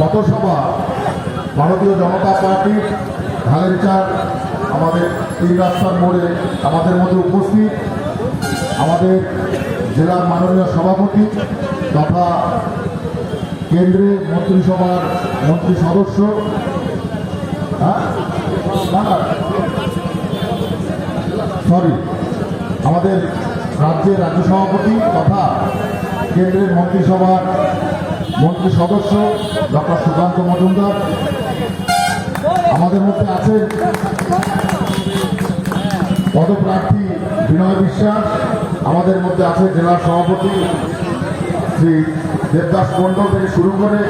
পথসভা ভারতীয় জনতা পার্টির ঢালের চার আমাদের তিন রাস্তার মোড়ে আমাদের মধ্যে উপস্থিত, আমাদের জেলার মাননীয় সভাপতি তথা কেন্দ্রের মন্ত্রিসভার মন্ত্রী সদস্য। হ্যাঁ? সরি আমাদের রাজ্যের রাজ্য সভাপতি তথা কেন্দ্রের মন্ত্রিসভার মন্ত্রী সদস্য, ডক্টর সুকান্ত মজুমদার, আমাদের মধ্যে আছেন পদপ্রার্থী বিনয় বিশ্বাস, আমাদের মধ্যে আছে জেলা সভাপতি শ্রী দেবদাস মণ্ডল থেকে শুরু করে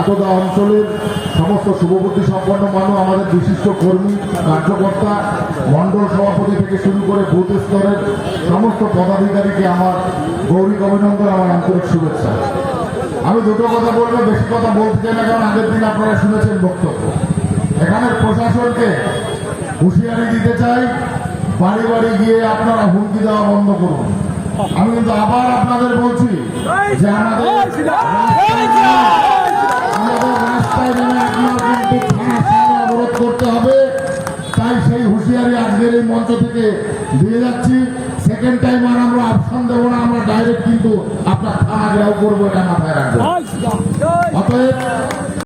একদা অঞ্চলের সমস্ত শুভবুদ্ধি সম্পন্ন মানুষ, আমাদের বিশিষ্ট কর্মী, কার্যকর্তা, মণ্ডল সভাপতি থেকে শুরু করে বুথ স্তরের সমস্ত পদাধিকারীকে আমার গৌরী অভিনন্দন, আমার আন্তরিক শুভেচ্ছা। আমি দুটো কথা বলব, বেশি কথা বলতে চাই না, কারণ আগের দিন আপনারা শুনেছেন বক্তব্য। এখানের প্রশাসনকে হুঁশিয়ারি দিতে চাই, বাড়ি বাড়ি গিয়ে আপনারা হুমকি দেওয়া বন্ধ করুন। আমি কিন্তু আবার আপনাদের বলছি যে আমাদের রাস্তায় কিন্তু অবরোধ করতে হবে, তাই সেই হুঁশিয়ারি আজকের এই মঞ্চ থেকে দিয়ে যাচ্ছি। সেকেন্ড টাইম আর আমরা অপশন দেবো না, আমরা ডাইরেক্ট কিন্তু আপনার থানা গ্রাহ করব, এটা